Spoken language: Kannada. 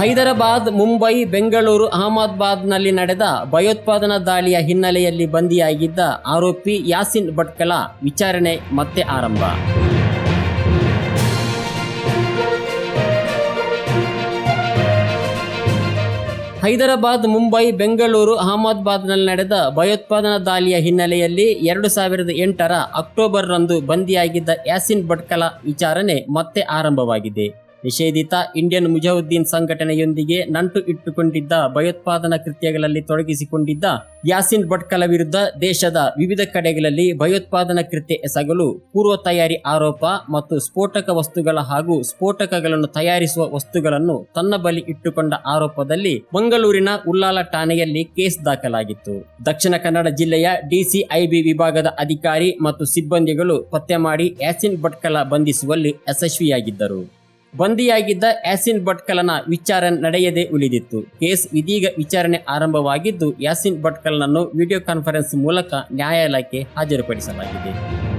ಹೈದರಾಬಾದ್, ಮುಂಬೈ, ಬೆಂಗಳೂರು, ಅಹಮದಾಬಾದ್ನಲ್ಲಿ ನಡೆದ ಭಯೋತ್ಪಾದನಾ ದಾಳಿಯ ಹಿನ್ನೆಲೆಯಲ್ಲಿ ಬಂದಿಯಾಗಿದ್ದ ಆರೋಪಿ ಯಾಸಿನ್ ಭಟ್ಕಲ ವಿಚಾರಣೆ ಮತ್ತೆ ಆರಂಭ. ಹೈದರಾಬಾದ್, ಮುಂಬೈ, ಬೆಂಗಳೂರು, ಅಹಮದಾಬಾದ್ನಲ್ಲಿ ನಡೆದ ಭಯೋತ್ಪಾದನಾ ದಾಳಿಯ ಹಿನ್ನೆಲೆಯಲ್ಲಿ ಎರಡು ಸಾವಿರದ ಎಂಟರ ಅಕ್ಟೋಬರ್ ರಂದು ಬಂದಿಯಾಗಿದ್ದ ಯಾಸಿನ್ ಭಟ್ಕಲ ವಿಚಾರಣೆ ಮತ್ತೆ ಆರಂಭವಾಗಿದೆ. ನಿಷೇಧಿತ ಇಂಡಿಯನ್ ಮುಜಾವುದ್ದೀನ್ ಸಂಘಟನೆಯೊಂದಿಗೆ ನಂಟು ಇಟ್ಟುಕೊಂಡಿದ್ದ ಭಯೋತ್ಪಾದನಾ ಕೃತ್ಯಗಳಲ್ಲಿ ತೊಡಗಿಸಿಕೊಂಡಿದ್ದ ಯಾಸಿನ್ ಭಟ್ಕಲ ವಿರುದ್ಧ ದೇಶದ ವಿವಿಧ ಕಡೆಗಳಲ್ಲಿ ಭಯೋತ್ಪಾದನಾ ಕೃತ್ಯ ಎಸಗಲು ಪೂರ್ವ ತಯಾರಿ ಆರೋಪ ಮತ್ತು ಸ್ಫೋಟಕ ವಸ್ತುಗಳ ಹಾಗೂ ಸ್ಫೋಟಕಗಳನ್ನು ತಯಾರಿಸುವ ವಸ್ತುಗಳನ್ನು ತನ್ನ ಬಳಿ ಇಟ್ಟುಕೊಂಡ ಆರೋಪದಲ್ಲಿ ಮಂಗಳೂರಿನ ಉಲ್ಲಾಲ ಠಾಣೆಯಲ್ಲಿ ಕೇಸ್ ದಾಖಲಾಗಿತ್ತು. ದಕ್ಷಿಣ ಕನ್ನಡ ಜಿಲ್ಲೆಯ ಡಿಸಿಐಬಿ ವಿಭಾಗದ ಅಧಿಕಾರಿ ಮತ್ತು ಸಿಬ್ಬಂದಿಗಳು ಪತ್ತೆ ಮಾಡಿ ಯಾಸಿನ್ ಭಟ್ಕಲ ಬಂಧಿಸುವಲ್ಲಿ ಯಶಸ್ವಿಯಾಗಿದ್ದರು. ಬಂದಿಯಾಗಿದ್ದ ಯಾಸಿನ್ ಭಟ್ಕಲನ ವಿಚಾರಣೆ ನಡೆಯದೆ ಉಳಿದಿತ್ತು. ಕೇಸ್ ಇದೀಗ ವಿಚಾರಣೆ ಆರಂಭವಾಗಿದ್ದು, ಯಾಸಿನ್ ಭಟ್ಕಲ್ನನ್ನು ವಿಡಿಯೋ ಕಾನ್ಫರೆನ್ಸ್ ಮೂಲಕ ನ್ಯಾಯಾಲಯಕ್ಕೆ ಹಾಜರುಪಡಿಸಲಾಗಿದೆ.